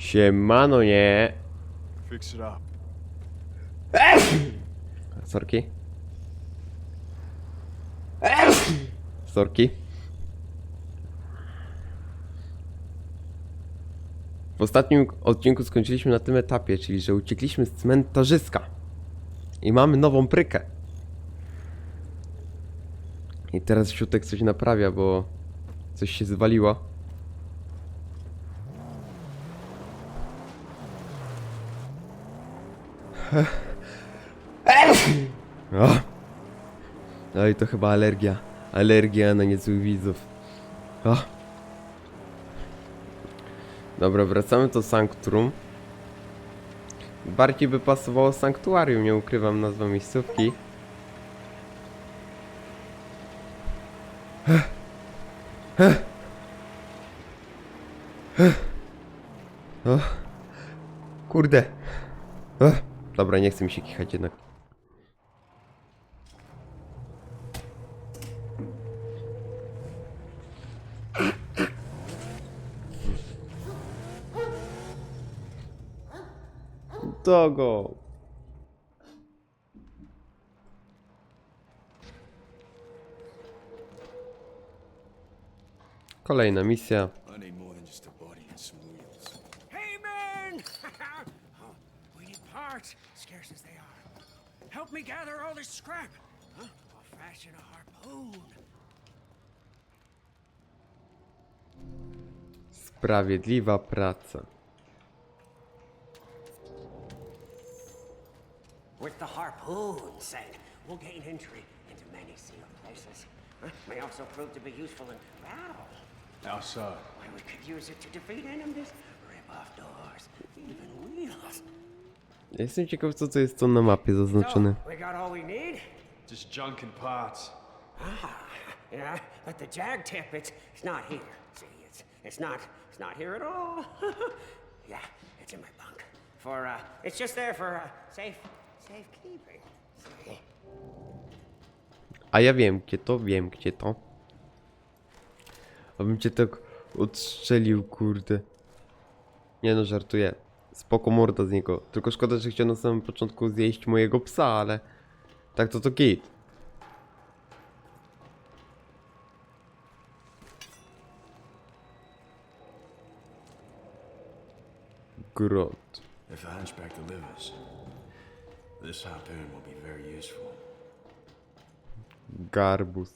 Siemano, nie. Fix it up. Sorki. Sorki. W ostatnim odcinku skończyliśmy na tym etapie, czyli że uciekliśmy z cmentarzyska. I mamy nową prykę. I teraz Siutek coś naprawia, bo coś się zwaliło. O! No i to chyba alergia. Alergia na niezłych widzów. O! Dobra, wracamy do Sanctrum. Bardziej by pasowało Sanktuarium, nie ukrywam nazwa miejscówki. O, kurde. O, dobra, nie chcę mi się kichać jednak. Dogo. Kolejna misja. Scrap. Huh? I'll fashion a harpoon. Sprawiedliwa praca. With the harpoon set, we'll gain entry into many sealed places. Huh? May also prove to be useful in battle. How so? Why, we could use it to defeat enemies, rip off doors, even wheels. Ja Jestem ciekaw, co to jest to na mapie zaznaczone. So, we got all we need? Just junk and parts. Yeah, but the jag tip, it's, it's not here. See, it's, it's not, it's not here at all. yeah, it's in my bunk. For, uh, it's just there for, uh, safe, safekeeping. See? A ja wiem, gdzie to, wiem, gdzie to. Abym cię tak odstrzelił, kurde. Nie no, żartuję. Spoko morda z niego. Tylko szkoda, że chciał na samym początku zjeść mojego psa, ale... Tak to to git. Grot. If the hunchback delivers, this harpoon will be very useful. Garbus.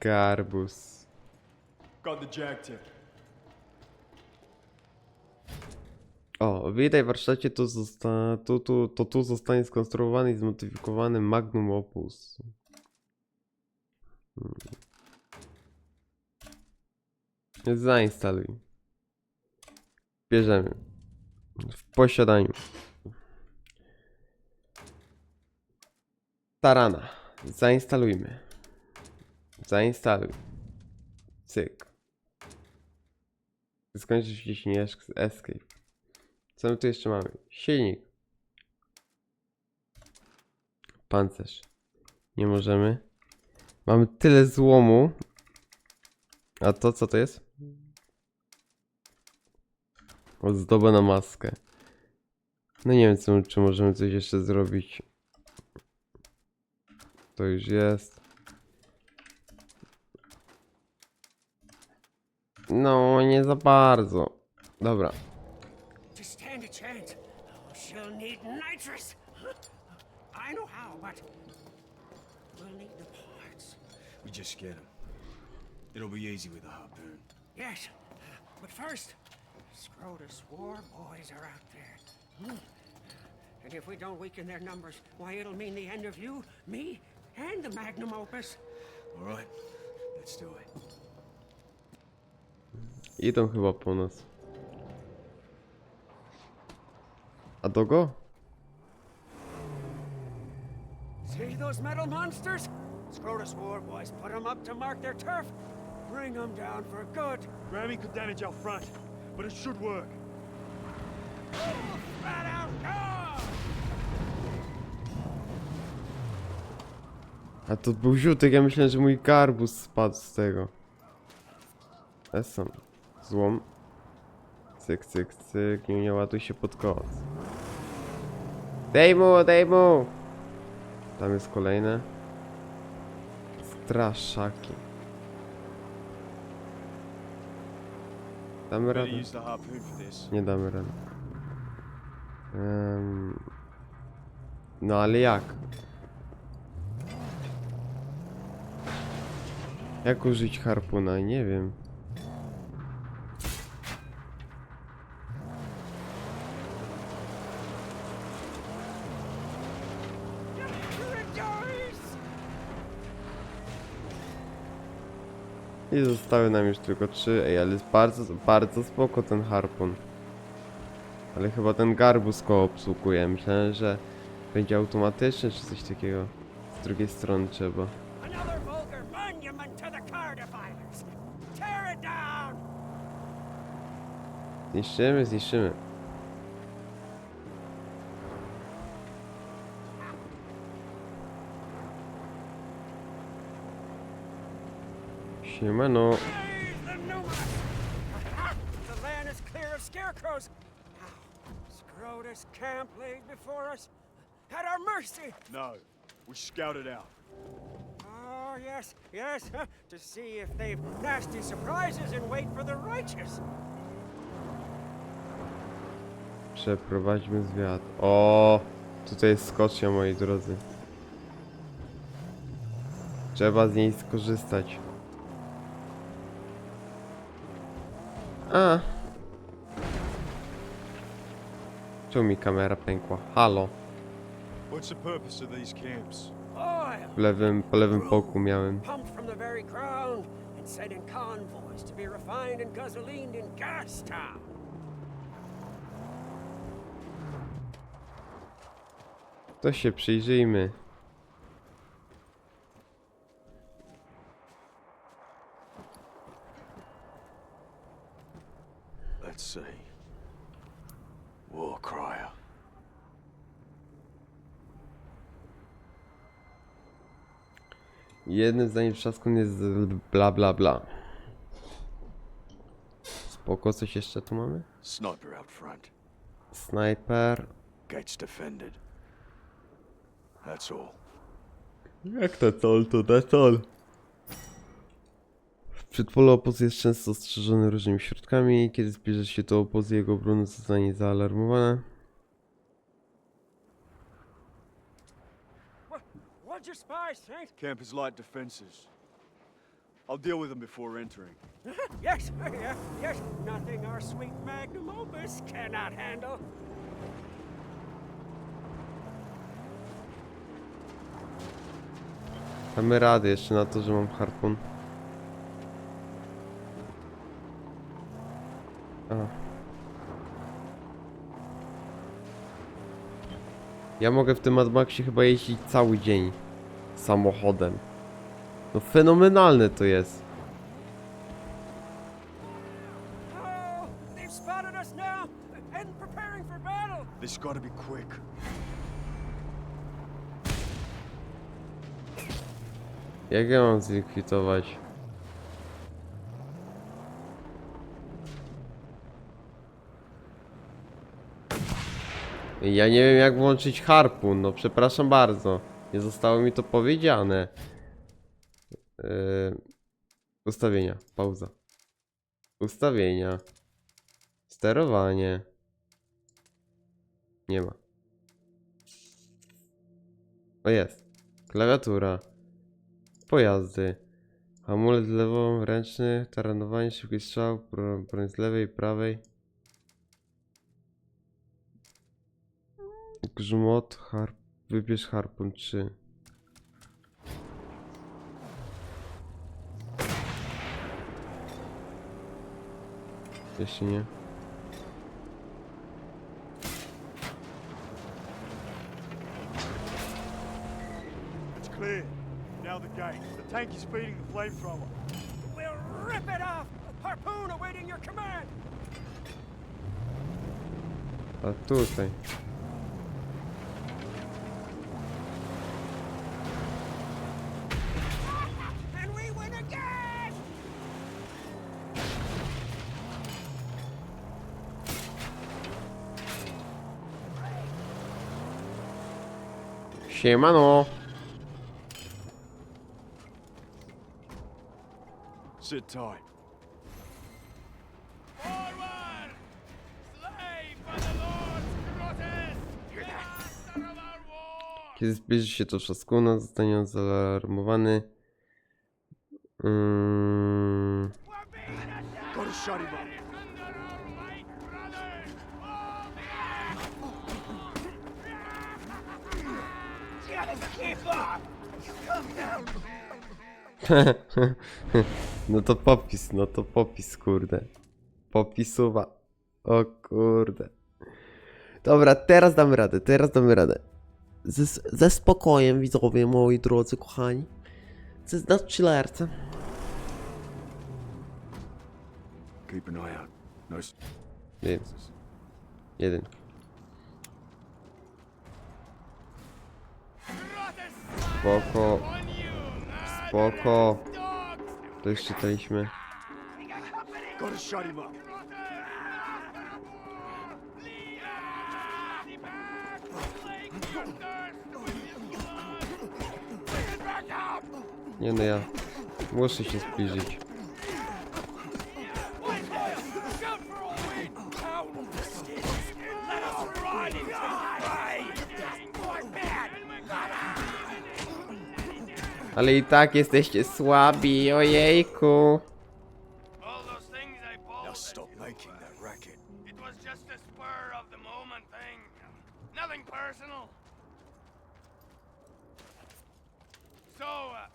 Garbus. Got the jag tip. O, witaj w warsztacie, to, zosta... tu, tu, to tu zostanie skonstruowany i zmodyfikowany Magnum Opus. Hmm. Zainstaluj. Bierzemy. W posiadaniu. Tarana. Zainstalujmy. Zainstaluj. Cyk. Skończysz jeśli nie escape. Co my tu jeszcze mamy? Silnik. Pancerz. Nie możemy. Mamy tyle złomu. A to co to jest? Ozdoba na maskę. No nie wiem, co, czy możemy coś jeszcze zrobić. To już jest. No, nie za bardzo. Dobra. To stand chance, she'll need nitrous. I know how, but we'll need the parts. We just get them. It'll be easy with the harpoon. Yes, but first, Scrotus war boys are out there. Hmm. And if we don't weaken their numbers, why, it'll mean the end of you, me, and the magnum opus. All right, let's do it. Idą chyba po nas. A Dogo? See those metal monsters? Scrotus war boys put them up to mark their turf. Bring them down for good. Ramming could damage our front, but it should work. A to był ziutek, ja myślałem, że mój garbus spadł z tego. Esam. Złom. Cyk, cyk, cyk. Nie, nie ładuj się pod koc. Dej mu, dej mu! Tam jest kolejne. Straszaki. Damy radę? Nie damy rady. Em, no ale jak? Jak użyć harpuna? Nie wiem. I zostały nam już tylko trzy. Ej, ale jest bardzo, bardzo spoko ten harpun. Ale chyba ten garbus go obsługuje. Myślałem, że będzie automatyczny czy coś takiego. Z drugiej strony trzeba. Another vulgar monument to the car defilers. Tear it down! Zniszczymy, zniszczymy. Siemano. Save the Numa! Aha! The land is clear of scarecrows. Now, Scrotus camp laid before us. At our mercy! No, we scouted out. Oh, yes, yes, huh, to see if they've nasty surprises in wait for the righteous. Przeprowadźmy zwiat. O, tutaj jest skocznia, moi drodzy. Trzeba z niej skorzystać. A. Czemu mi kamera pękła? Halo. What's the purpose of these camps? Oil, W lewym, po lewym boku miałem. pumped from the very ground and sent in convoys to be refined and gasolined in Gastown. To się przyjrzyjmy. Let's see. War crier. Jednym zdaniem trzaskun jest bla bla bla. Spoko, coś jeszcze tu mamy? Sniper out front. Snajper. Gates defended. That's all. Jak to tol, to da. W przedpolu obozu jest często ostrzeżony różnymi środkami. Kiedy zbliża się do obozu, jego obrona zostanie zaalarmowana. What, you spy, Saint? Camp has light defenses. I'll deal with them before entering. yes, yes, nothing our sweet magnum opus cannot handle. Damy radę jeszcze na to, że mam harpun. A. Ja mogę w tym Mad Maxie chyba jeździć cały dzień samochodem. No fenomenalne to jest. This gotta be quick. Jak ja mam zlikwidować? Ja nie wiem jak włączyć harpun, no przepraszam bardzo. Nie zostało mi to powiedziane. Yy, ustawienia, pauza. Ustawienia. Sterowanie. Nie ma. O jest. Klawiatura. Pojazdy. Amulet lewą, ręczny, taranowanie, szybki strzał, bro- broń z lewej i prawej. Grzmot, harp, wybierz harpun 3. Jeszcze nie. It's clear. Now the gate. The tank is feeding the flamethrower. We'll rip it off. Harpoon awaiting your command. A tutaj. Siemano. Sit tight. Kiedy zbliży się to trzaskuna, zostanie on zaalarmowany. Mm, no to popis, no to popis, kurde. Popisuwa. O kurde. Dobra, teraz damy radę, teraz damy radę. Ze, ze spokojem, widzowie, moi drodzy, kochani. Ze, na chillerce. Keep an eye out. Jeden. Jeden. Spoko! To już czytaliśmy. Nie no ja. Muszę się zbliżyć. Ale i tak jesteście słabi, ojejku. All those things I Now bought. stop making that racket. It was just a spur of the moment thing. Nothing personal. So, uh,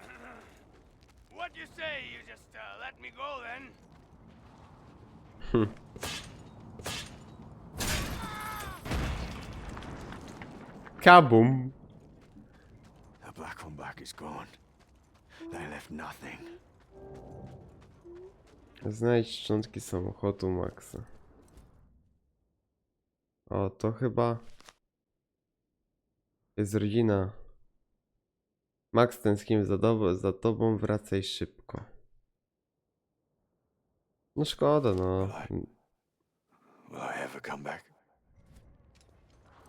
what you say? You just uh, let me go then? Kabum. The black on back is gone. They left nothing. Znajdź szczątki samochodu Maxa. O, to chyba jest rodzina. Max tęsknił za, dobo, za tobą, wracaj szybko. No szkoda, no. I?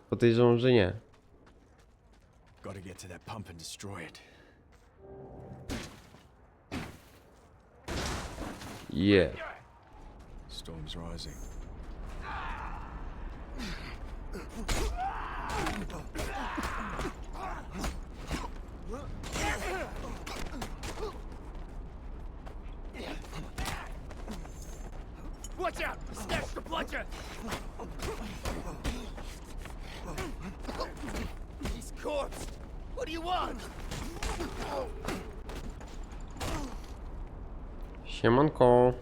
Podejrzewam, że nie. Gotta get to that pump and destroy it. Yeah. Storm's rising. Watch out! Snatch the bludgeon! He's corpse. What do you want? Siemanko.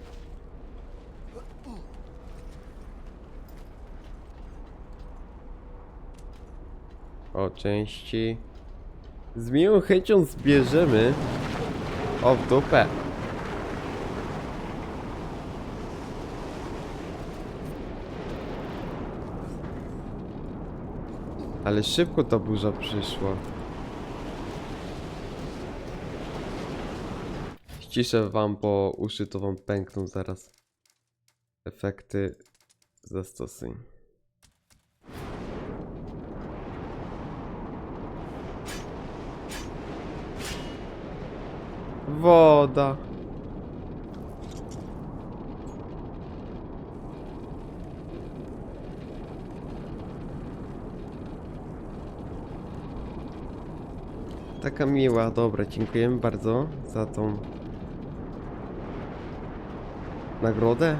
O, części. Z miłą chęcią zbierzemy. O, w dupę. Ale szybko ta burza przyszła. Ściszę wam, bo uszy to wam pękną zaraz. Efekty zastosuj. Woda. Taka miła, dobra, dziękujemy bardzo za tą nagrodę?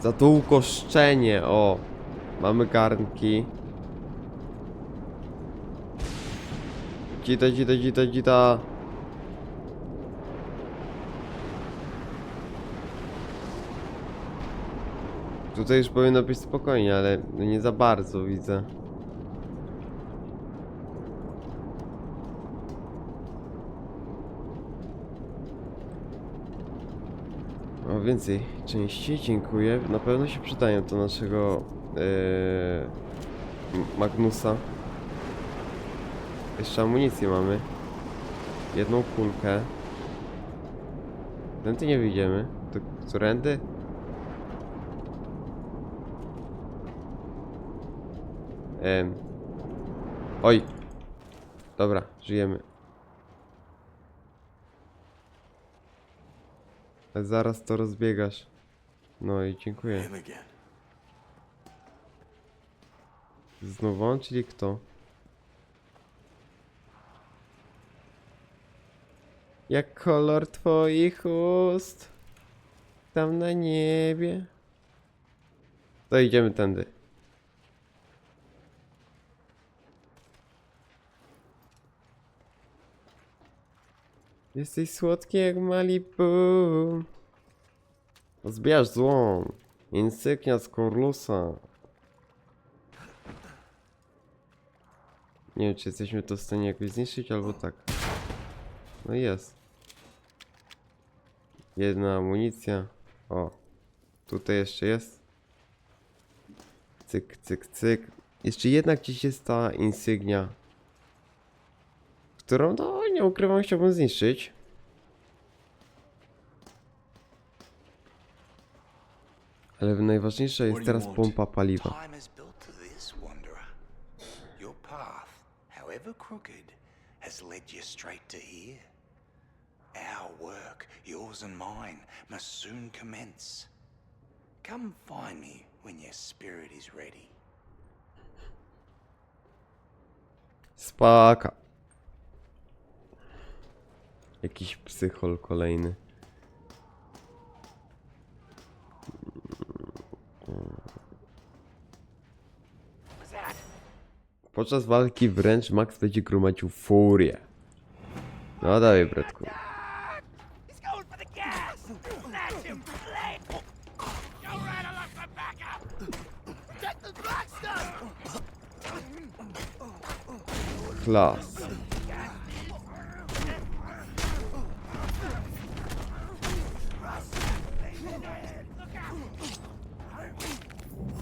Za to ukoszczenie, o! Mamy garnki. Dzita, dzita, dzita, dzita. Tutaj już powinno być spokojnie, ale no nie za bardzo widzę. Więcej części, dziękuję. Na pewno się przydają do naszego M- Magnusa. Jeszcze amunicję mamy. Jedną kulkę. Tędy nie wyjdziemy. To którędy? Em. Oj. Dobra, żyjemy. Zaraz to rozbiegasz. No i dziękuję. Znowu on, czyli kto? Jak kolor twoich ust Tam na niebie To idziemy tędy Jesteś słodki jak Malibu Zbierz złom Insygnia z Korlusa Nie wiem, czy jesteśmy to w stanie jakoś zniszczyć, albo tak. No jest. Jedna amunicja. O. Tutaj jeszcze jest. Cyk, cyk, cyk. Jeszcze jednak gdzieś jest ta insygnia. Którą, no nie ukrywam, chciałbym zniszczyć. Ale najważniejsza jest teraz pompa paliwa. Has led you straight to here. Our work, yours and mine, must soon commence. Come find me when your spirit is ready. Spaka. Jakiś psychol kolejny. Podczas walki wręcz Max będzie gromadził furię. No dawaj, bratku. He's going for the gas! Snatch him! Lay! Go right along my back up! Get the black stuff! Klas.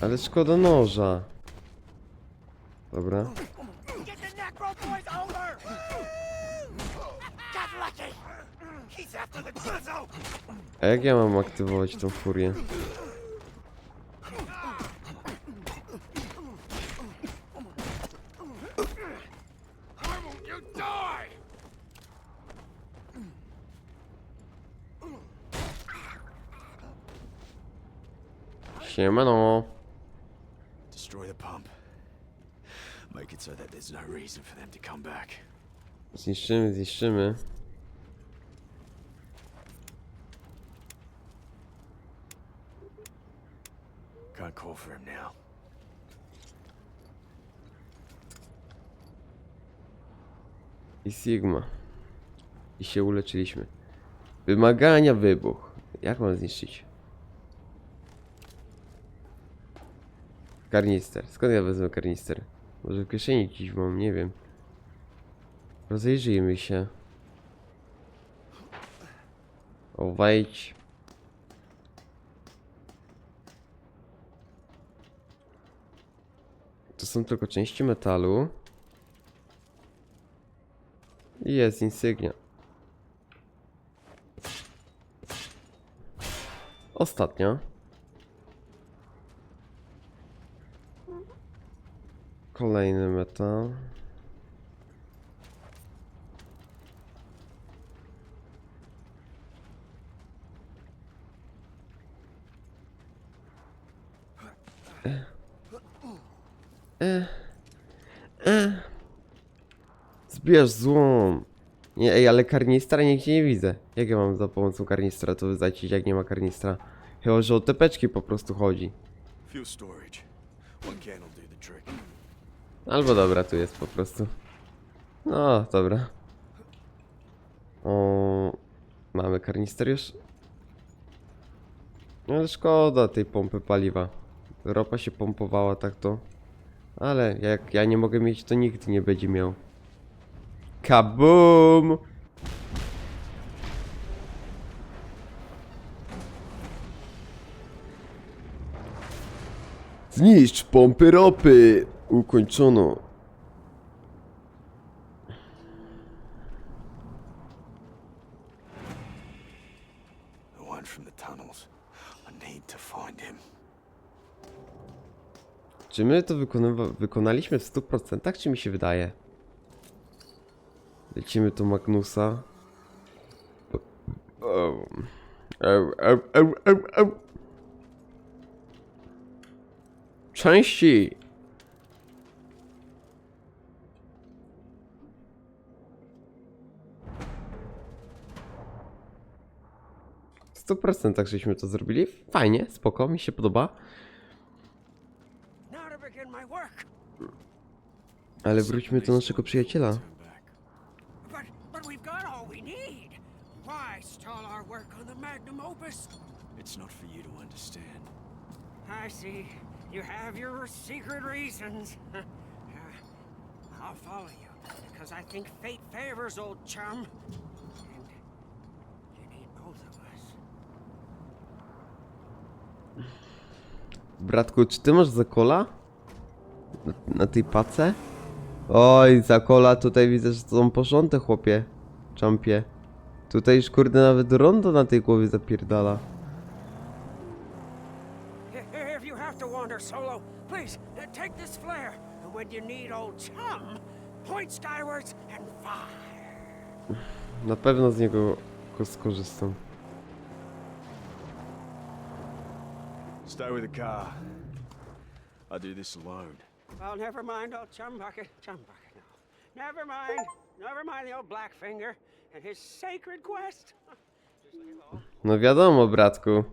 Ale szkoda noża. Dobra. A jak ja mam aktywować tą furię? Siemano. Pump. Make it so that there's no reason for them to come back. Zniszczymy, zniszczymy. Can't call for him now. I Sigma. I się uleczyliśmy. Wymagania wybuch. Jak mam zniszczyć? Karnister. Skąd ja wezmę karnister? Może w kieszeni gdzieś mam, nie wiem. Rozejrzyjmy się. O, wejdź. To są tylko części metalu. I jest insygnia. Ostatnia. Kolejny metal. Eh. Eh. Eh. Zbierz złom. Nie, ej, ale karnistra nigdzie nie widzę. Jak ja mam za pomocą karnistra to zacić, jak nie ma karnistra? Chyba, że o te peczki po prostu chodzi. Fuel storage. One do. Albo dobra, tu jest po prostu. No, dobra. O, mamy karnister już. No, szkoda tej pompy paliwa. Ropa się pompowała tak to. Ale jak ja nie mogę mieć, to nikt nie będzie miał. Kabum! Zniszcz pompy ropy! Ukończono. The one from the tunnels. I need to find him. Czy my to wykonywa- wykonaliśmy w 100%, czy mi się wydaje? Lecimy tu Magnusa. O. Au, au, au, au, au. Części! Sto procent tak żeśmy to zrobili. Fajnie, spoko, mi się podoba. Ale wróćmy do naszego przyjaciela. It's not for you to understand. I see. You have your secret reasons. Uh, I'll follow you because I think fate favors old chum. And you need both of us. Bratku, czy ty masz zakola? Na, na tej pace? Oj, zakola tutaj widzę, że to są porządne chłopie. Czampie. Tutaj już kurde nawet rondo na tej głowie zapierdala. I- If you have to wander solo, please uh, take this flare. And when you need old chum, point skywards and fire. Na pewno z niego go skorzystam. Stay with the car. I do this alone. Well, never mind old chum bucket, chum bucket. No, never mind. Never mind the old black finger and his sacred quest. No wiadomo, bratku.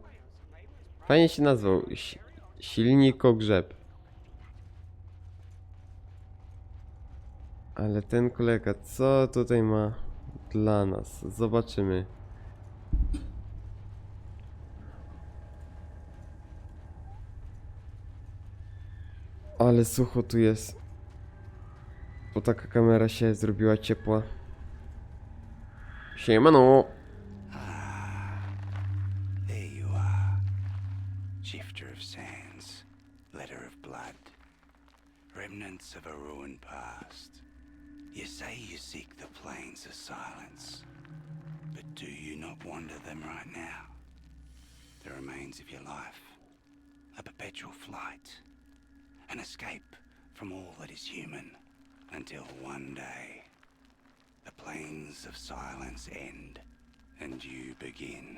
Fajnie się nazwał. Si silnikogrzeb. Ale ten kolega, co tutaj ma dla nas? Zobaczymy. Ale sucho tu jest. Bo taka kamera się zrobiła ciepła. Siemano! Ah, are. Shifter of sands, letter of blood, remnants of a ruined past. You say you seek the plains of silence, but do you not wander them right now? The remains of your life, a perpetual flight, an escape from all that is human, until one day the plains of silence end and you begin.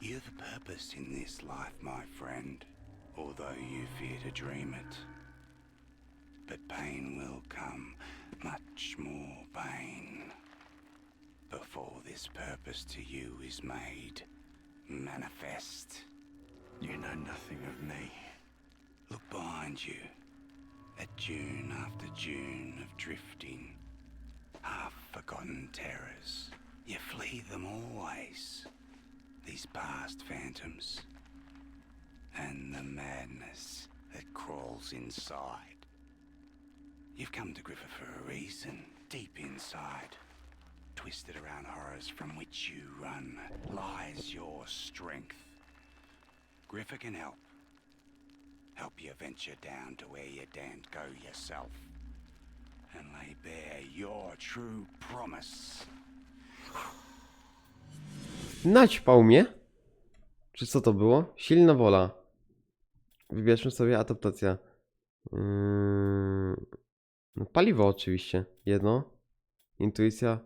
You've a purpose in this life, my friend, although you fear to dream it. But pain will come, much more pain, before this purpose to you is made manifest. You know nothing of me. Look behind you, at June after June of drifting, half forgotten terrors. You flee them always, these past phantoms, and the madness that crawls inside. You've come to Griffer for a reason, deep inside. Twisted around horrors from which you run lies your strength. Griffer can help help you venture down to where you daren't go yourself and lay bare your true promise. Naćpał mnie? Czy co to było? Silna wola. Wybierzmy sobie adaptacja. Yy... No, paliwo oczywiście. Jedno. Intuicja.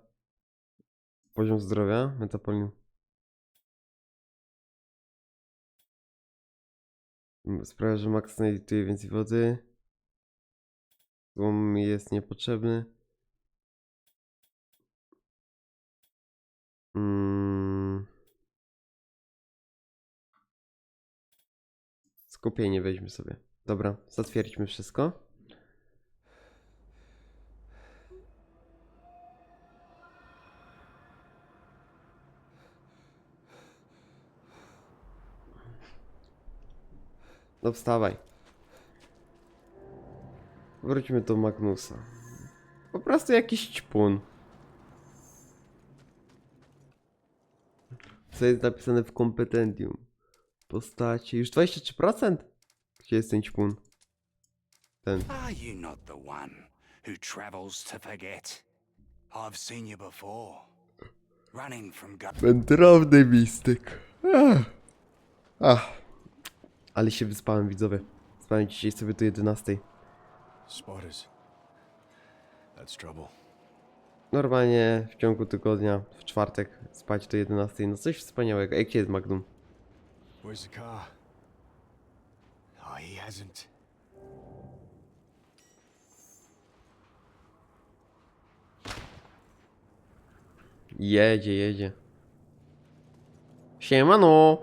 Poziom zdrowia. Metapolin. Sprawia, że Max znajduje więcej wody. Złom jest niepotrzebny. Mm. Skupienie weźmy sobie. Dobra, zatwierdźmy wszystko. No wstawaj. Wróćmy do Magnusa. Po prostu jakiś ćpun. Co jest napisane w kompetendium? Postacie. Już 23%? Gdzie jest ten ćpun? Ten. Are you not the one who travels to forget? I've seen you before. Running from. Wędrowny mistyk. Ach. Ach. Ale się wyspałem, widzowie. Spałem dzisiaj sobie do 11. Spiders. That's trouble. normalnie w ciągu tygodnia, w czwartek spać do 11. No coś wspaniałego. Ej, gdzie jest Magnum? Where's the car? Oh, he hasn't. Jedzie, jedzie. Siemano!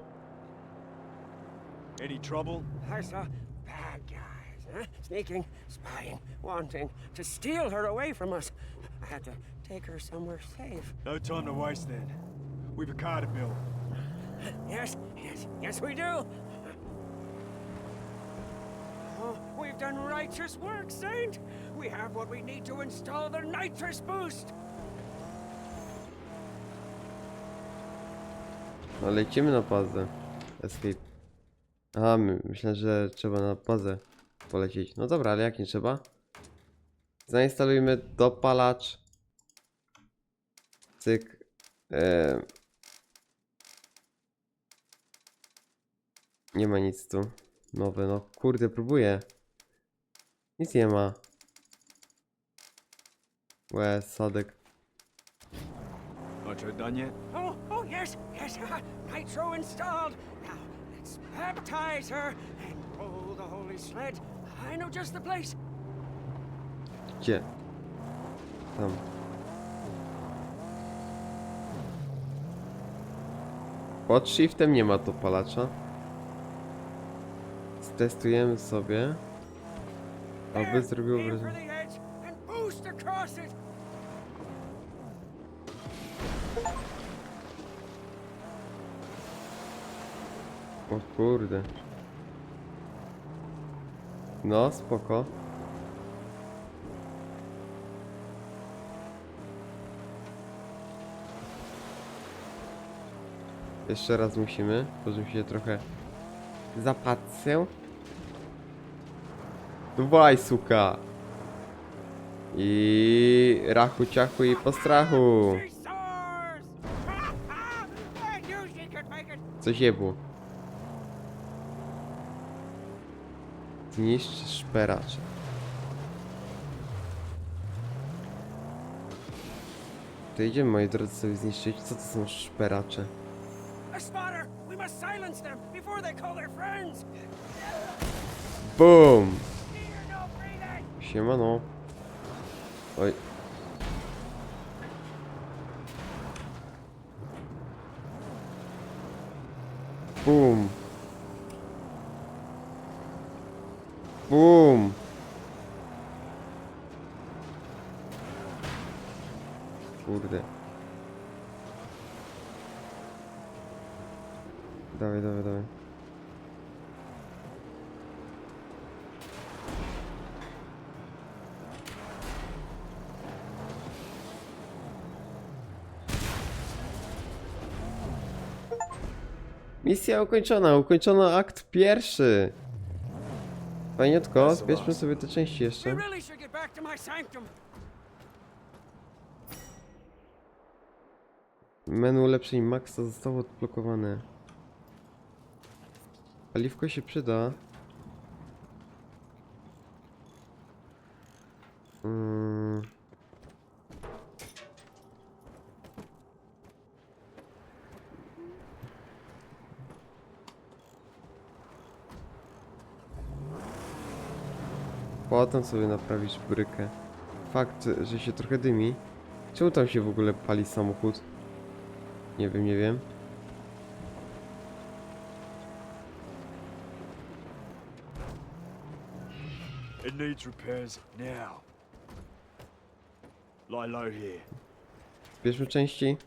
Any trouble? I saw bad guys, huh? Sneaking, spying, wanting to steal her away from us. I had to take her somewhere safe. No time to waste then. We've a car to build. Yes, yes, yes, we do. Oh, we've done righteous work, Saint. We have what we need to install the nitrous boost. No lecimy na bazę. Escape. Aha, my, myślę, że trzeba na bazę polecieć. No dobra, ale jak nie trzeba? Zainstalujmy dopalacz. Cyk. E... Nie ma nic tu. Nowe, no kurde, próbuję. Nic nie ma. Łe, sadek. Nitro done yet? Oh, oh, yes, yes, nitro installed. Baptize her and roll the holy sled. I know just the place. Gdzie? Tam. Pod shiftem nie ma dopalacza. Stestujemy sobie. Aby zrobił wrażenie. O kurde. No, spoko. Jeszcze raz musimy, żebym się trochę zapatrzył. Dwaj, suka! I rachu ciachu i postrachu. She soars! I knew she could make it. Coś jebło. Zniszcz szperacze. To idziemy moi drodzy sobie zniszczyć. Co to są szperacze? BOOM! No. Siemano. Oj. Boom. Boom. Kurde. Dawaj, dawaj, dawaj. Misja ukończona, ukończono akt pierwszy. Fajniutko, zbierzmy sobie te części jeszcze. Menu ulepszeń Maxa zostało odblokowane. Paliwko się przyda. Mm. Potem sobie naprawisz brykę. Fakt, że się trochę dymi. Czemu tam się w ogóle pali samochód? Nie wiem, nie wiem. It needs repairs now. Lie low here. Bierzmy części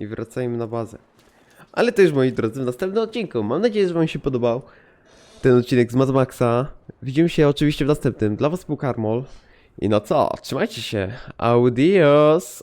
i wracajmy na bazę. Ale to już moi drodzy w następnym odcinku. Mam nadzieję, że wam się podobał ten odcinek z Mad Maxa. Widzimy się oczywiście w następnym. Dla was był Karmol. I no co, trzymajcie się. Audios!